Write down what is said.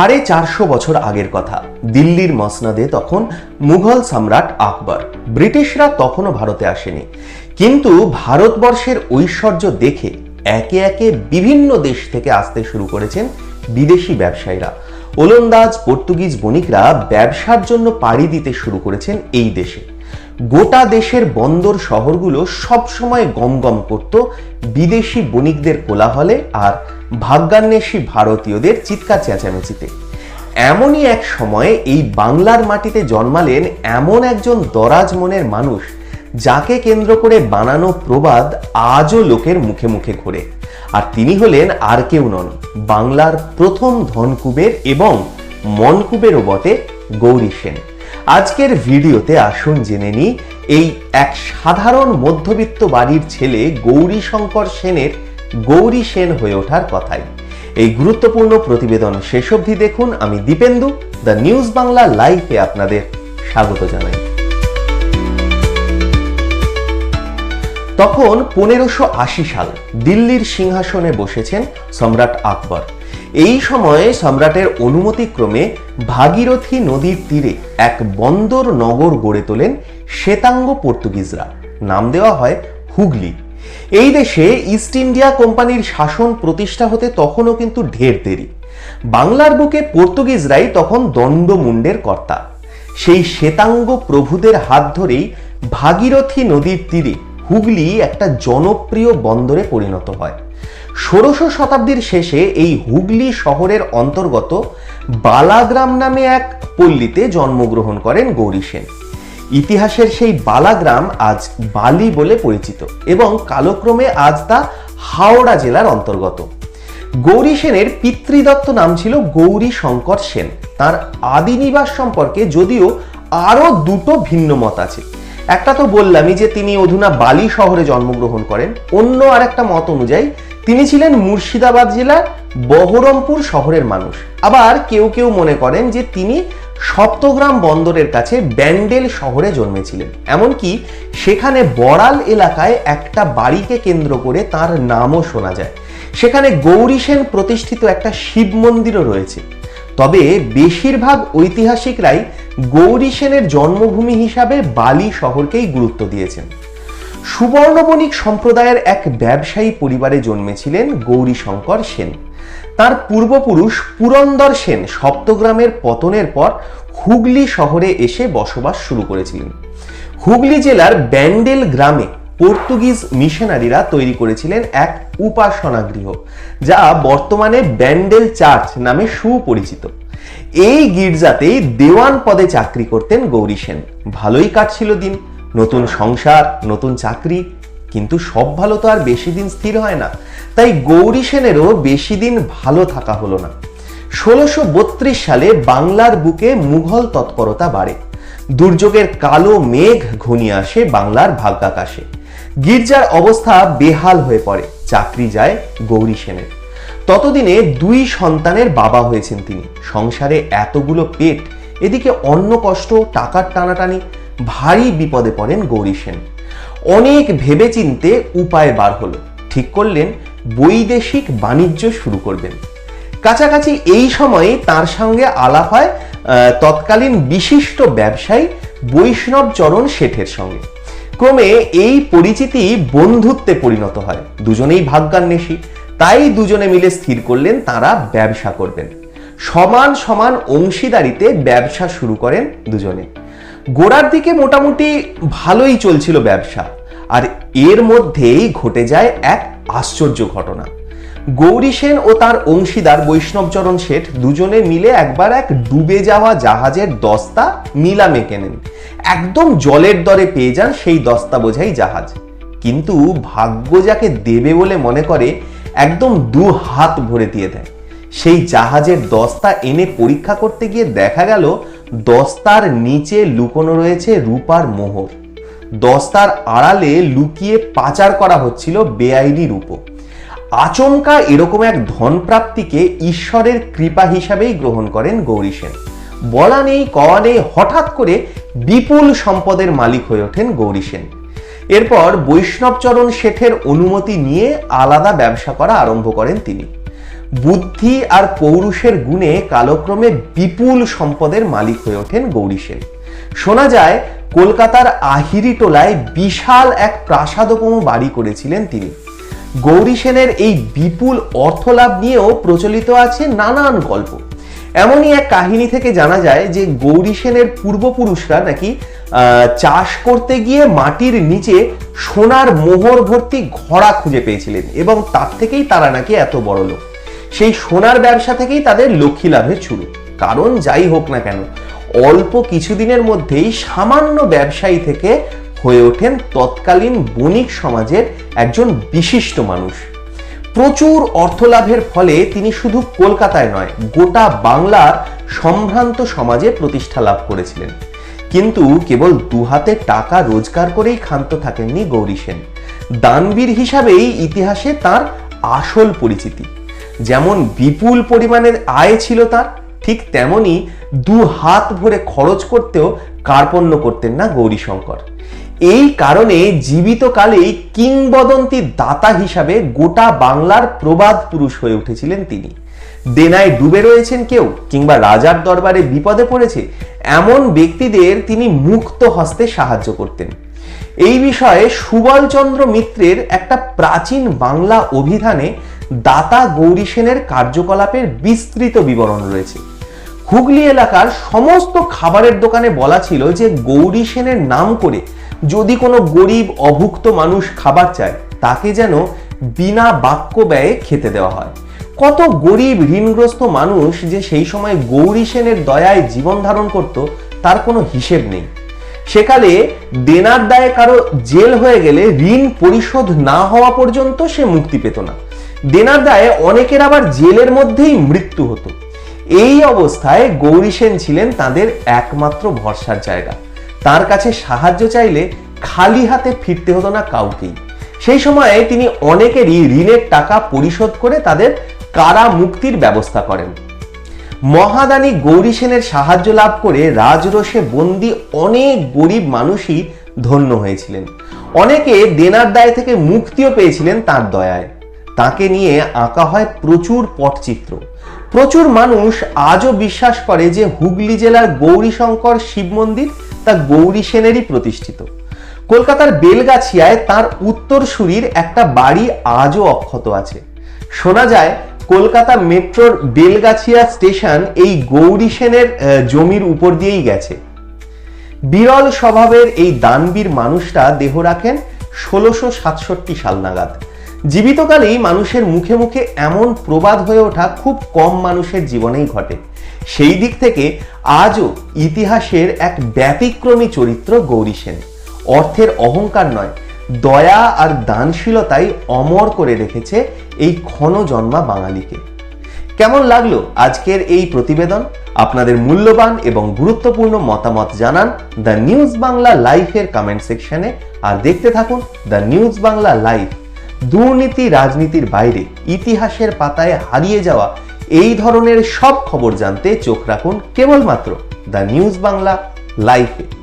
সাড়ে চারশো বছর আগের কথা। দিল্লির মসনদে তখন মুঘল সম্রাট আকবর। ব্রিটিশরা তখনও ভারতে আসেনি। কিন্তু ভারতবর্ষের ঐশ্বর্য দেখে একে একে বিভিন্ন দেশ থেকে আসতে শুরু করেছেন বিদেশি ব্যবসায়ীরা। ওলন্দাজ, পর্তুগিজ বণিকরা ব্যবসার জন্য পাড়ি দিতে শুরু করেছেন এই দেশে। গোটা দেশের বন্দর শহরগুলো সবসময় গমগম করত বিদেশি বণিকদের কোলাহলে আর ভাগ্যান্বেষী ভারতীয়দের চিৎকার চেঁচামেচিতে। এমনই এক সময়ে এই বাংলার মাটিতে জন্মালেন এমন একজন দরাজ মনের মানুষ, যাকে কেন্দ্র করে বানানো প্রবাদ আজও লোকের মুখে মুখে ঘোরে। আর তিনি হলেন আর কেউ নন, বাংলার প্রথম ধনকুবের এবং মনকুবেরও বটে গৌরী সেন। আজকের ভিডিওতে আসুন জেনে নিই, এই এক সাধারণ মধ্যবিত্ত বাড়ির ছেলে গৌরী শঙ্কর সেনের গৌরী সেন হয়ে ওঠার কথাই। এই গুরুত্বপূর্ণ প্রতিবেদন শেষ অবধি দেখুন। আমি দীপেন্দু, দ্য নিউজ বাংলা লাইভে আপনাদের স্বাগত জানাই। তখন পনেরোশো আশি সাল দিল্লির সিংহাসনে বসেছেন সম্রাট আকবর। এই সময়ে সম্রাটের অনুমতিক্রমে ভাগীরথী নদীর তীরে এক বন্দর নগর গড়ে তোলেন শ্বেতাঙ্গ পর্তুগিজরা। নাম দেওয়া হয় হুগলি। এই দেশে ইস্ট ইন্ডিয়া কোম্পানির শাসন প্রতিষ্ঠা হতে তখনও কিন্তু ঢের দেরি। বাংলার বুকে পর্তুগিজরাই তখন দণ্ডমুণ্ডের কর্তা। সেই শ্বেতাঙ্গ প্রভুদের হাত ধরেই ভাগীরথী নদীর তীরে হুগলি একটা জনপ্রিয় বন্দরে পরিণত হয়। ষোড়শ শতাব্দীর শেষে এই হুগলি শহরের অন্তর্গত বালাগ্রাম নামে এক পল্লীতে জন্মগ্রহণ করেন গৌরী সেন। ইতিহাসের সেই বালাগ্রাম আজ বালি বলে পরিচিত এবং কালক্রমে আজ তা হাওড়া জেলার অন্তর্গত। গৌরী সেনের পিতৃদত্ত নাম ছিল গৌরী শঙ্কর সেন। তার আদি নিবাস সম্পর্কে যদিও আরও দুটো ভিন্ন মত আছে। একটা তো বললামই যে তিনি অধুনা বালি শহরে জন্মগ্রহণ করেন। অন্য আর একটা মত অনুযায়ী তিনি ছিলেন মুর্শিদাবাদ জেলার বহরমপুর শহরের মানুষ। আবার কেউ কেউ মনে করেন যে তিনি সপ্তগ্রাম বন্দরের কাছে ব্যান্ডেল শহরে জন্মেছিলেন। এমনকি সেখানে বড়াল এলাকায় একটা বাড়িকে কেন্দ্র করে তার নামও শোনা যায়। সেখানে গৌরী সেন প্রতিষ্ঠিত একটা শিব মন্দিরও রয়েছে। তবে বেশিরভাগ ঐতিহাসিকরাই গৌরী সেনের জন্মভূমি হিসাবে বালি শহরকেই গুরুত্ব দিয়েছেন। সুবর্ণবণিক সম্প্রদায়ের এক ব্যবসায়ী পরিবারে জন্মেছিলেন গৌরী শঙ্কর সেন। তার পূর্বপুরুষ পুরন্দর সেন সপ্তগ্রামের পতনের পর হুগলি শহরে এসে বসবাস শুরু করেছিলেন। হুগলি জেলার ব্যান্ডেল গ্রামে পর্তুগিজ মিশনারিরা তৈরি করেছিলেন এক উপাসনা গৃহ যা বর্তমানে ব্যান্ডেল চার্চ নামে সুপরিচিত। এই গির্জাতেই দেওয়ান পদে চাকরি করতেন গৌরী সেন। ভালোই কাটছিল দিন। নতুন সংসার, নতুন চাকরি কিন্তু সব ভালো তো আর বেশি দিন স্থির হয় না। তাই গৌরী সেনেরও বেশি দিন ভালো থাকা হলো না। ষোলোশো সালে বাংলার বুকে মুঘল তৎপরতা বাড়ে। দুর্যোগের কালো মেঘ ঘনিয়ে আসে বাংলার ভাগ্যাকাশে। গির্জার অবস্থা বেহাল হয়ে পড়ে, চাকরি যায় গৌরী সেনের। ততদিনে দুই সন্তানের বাবা হয়েছেন তিনি। সংসারে এতগুলো পেট, এদিকে অন্য কষ্ট, টাকার টানাটানি, ভারী বিপদে পড়েন গৌরী সেন। অনেক ভেবেচিন্তে উপায় বার হলো। ঠিক করলেন, বৈদেশিক বাণিজ্য শুরু করবেন। কাছাকাছি এই সময়ে তার সঙ্গে আলাপ হয় তৎকালীন বিশিষ্ট ব্যবসায়ী বৈষ্ণব চরণ শেঠের সঙ্গে। ক্রমে এই পরিচিতি বন্ধুত্বে পরিণত হয়। দুজনেই ভাগ্যান্বেষী। তাই দুজনে মিলে স্থির করলেন, তারা ব্যবসা করবেন। সমান সমান অংশীদারিতে ব্যবসা শুরু করেন দুজনে। গোড়ার দিকে মোটামুটি ভালোই চলছিল ব্যবসা, আর এর মধ্যেই ঘটে যায় এক আশ্চর্য ঘটনা। গৌরী সেন ও তার অংশীদার বৈষ্ণবচরণ শেঠ দুজনে মিলে একবার এক ডুবে যাওয়া জাহাজের দস্তা নিলামে কেনেন। একদম জলের দরে পেয়ে যান সেই দস্তা বোঝাই জাহাজ। কিন্তু ভাগ্য যাকে দেবে বলে মনে করে, একদম দু হাত ভরে দিয়ে দেয়। সেই জাহাজের দস্তা এনে পরীক্ষা করতে গিয়ে দেখা গেল দস্তার নিচে লুকোনো রয়েছে রূপার মোহর। দস্তার আড়ালে লুকিয়ে পাচার করা হচ্ছিল বেআইনি রূপো। আচমকা এরকম এক ধনপ্রাপ্তিকে ঈশ্বরের কৃপা হিসাবেই গ্রহণ করেন গৌরী সেন। বলা নেই, কওয়া নেই, হঠাৎ করে বিপুল সম্পদের মালিক হয়ে ওঠেন গৌরী সেন। এরপর বৈষ্ণবচরণ শেঠের অনুমতি নিয়ে আলাদা ব্যবসা করা আরম্ভ করেন তিনি। বুদ্ধি আর পৌরুষের গুণে কালক্রমে বিপুল সম্পদের মালিক হয়ে ওঠেন গৌরী সেন। শোনা যায়, কলকাতার আহিরি টোলায় বিশাল এক প্রাসাদোপম বাড়ি করেছিলেন তিনি। গৌরী সেনের এই বিপুল অর্থলাভ নিয়েও প্রচলিত আছে নানান গল্প। এমনই এক কাহিনী থেকে জানা যায় যে গৌরী সেনের পূর্বপুরুষরা নাকি চাষ করতে গিয়ে মাটির নিচে সোনার মোহর ভর্তি ঘোড়া খুঁজে পেয়েছিলেন এবং তার থেকেই তারা নাকি এত বড় লোক সেই সোনার ব্যবসা থেকেই তাদের লক্ষ্মী লাভের শুরু। কারণ যাই হোক না কেন, অল্প কিছুদিনের মধ্যেই সামান্য ব্যবসায়ী থেকে হয়ে ওঠেন তৎকালীন বণিক সমাজের একজন বিশিষ্ট মানুষ। প্রচুর অর্থলাভের ফলে তিনি শুধু কলকাতায় নয়, গোটা বাংলার সম্ভ্রান্ত সমাজে প্রতিষ্ঠা লাভ করেছিলেন। কিন্তু কেবল দুহাতে টাকা রোজগার করেই ক্ষান্ত থাকেননি গৌরী সেন। দানবীর হিসাবেই ইতিহাসে তার আসল পরিচিতি। যেমন বিপুল পরিমাণের আয় ছিল তার, ঠিক তেমনি দু হাত ভরে খরচ করতেও কার্পণ্য করতেন না গৌরীশঙ্কর। এই কারণে জীবিতকালেই কিংবদন্তি দাতা হিসাবে গোটা বাংলার প্রবাদ পুরুষ হয়ে উঠেছিলেন তিনি। দেনায় ডুবে রয়েছেন কেউ কিংবা রাজার দরবারে বিপদে পড়েছে, এমন ব্যক্তিদের তিনি মুক্ত হস্তে সাহায্য করতেন। এই বিষয়ে সুবলচন্দ্র মিত্রের একটা প্রাচীন বাংলা অভিধানে দাতা গৌরী সেনের কার্যকলাপের বিস্তৃত বিবরণ রয়েছে। হুগলি এলাকার সমস্ত খাবারের দোকানে বলা ছিল যে গৌরী সেনের নাম করে যদি কোনো গরিব, অভুক্ত মানুষ খাবার চায়, তাকে যেন বিনা বাক্য ব্যয়ে খেতে দেওয়া হয়। কত গরিব, ঋণগ্রস্ত মানুষ যে সেই সময় গৌরী সেনের দয়ায় জীবন ধারণ করত, তার কোনো হিসেব নেই। সেকালে দেনার দায়ে কারও জেল হয়ে গেলে ঋণ পরিশোধ না হওয়া পর্যন্ত সে মুক্তি পেত না। দেনার দায়ে অনেকের আবার জেলের মধ্যেই মৃত্যু হতো। এই অবস্থায় গৌরী সেন ছিলেন তাদের একমাত্র ভরসার জায়গা। তার কাছে সাহায্য চাইলে খালি হাতে ফিরতে হতো না কাউকেই। সেই সময়ে তিনি অনেকেরই ঋণের টাকা পরিশোধ করে তাদের কারা মুক্তির ব্যবস্থা করেন। মহাদানী গৌরী সেনের সাহায্য লাভ করে রাজরোষে বন্দি অনেক গরিব মানুষই ধন্য হয়েছিলেন। অনেকে দেনার দায় থেকে মুক্তিও পেয়েছিলেন তার দয়ায়। তাকে নিয়ে আঁকা হয় প্রচুর পটচিত্র। প্রচুর মানুষ আজও বিশ্বাস করে যে হুগলি জেলার গৌরীশঙ্কর শিব মন্দির তা গৌরী সেনেরই প্রতিষ্ঠিত। কলকাতার বেলগাছিয়ায় তার উত্তরসূরির একটা বাড়ি আজও অক্ষত আছে। শোনা যায়, কলকাতা মেট্রোর বেলগাছিয়া স্টেশন এই গৌরী সেনের জমির উপর দিয়েই গেছে। বিরল স্বভাবের এই দানবীর মানুষটা দেহ রাখেন ষোলোশো সাতষট্টি সাল নাগাদ। জীবিতকালেই মানুষের মুখে মুখে এমন প্রবাদ হয়ে ওঠা খুব কম মানুষের জীবনেই ঘটে। সেই দিক থেকে আজও ইতিহাসের এক ব্যতিক্রমী চরিত্র গৌরী সেন। অর্থের অহংকার নয়, দয়া আর দানশীলতাই অমর করে রেখেছে এই ক্ষণ জন্মা বাঙালিকে। কেমন লাগল আজকের এই প্রতিবেদন? আপনাদের মূল্যবান এবং গুরুত্বপূর্ণ মতামত জানান দ্য নিউজ বাংলা লাইফের কমেন্ট সেকশনে। আর দেখতে থাকুন দ্য নিউজ বাংলা লাইফ দুর্নীতি রাজনীতির বাইরে ইতিহাসের পাতায় হারিয়ে যাওয়া এই ধরনের সব খবর জানতে চোখ রাখুন কেবলমাত্র দ্য নিউজ বাংলা লাইফে।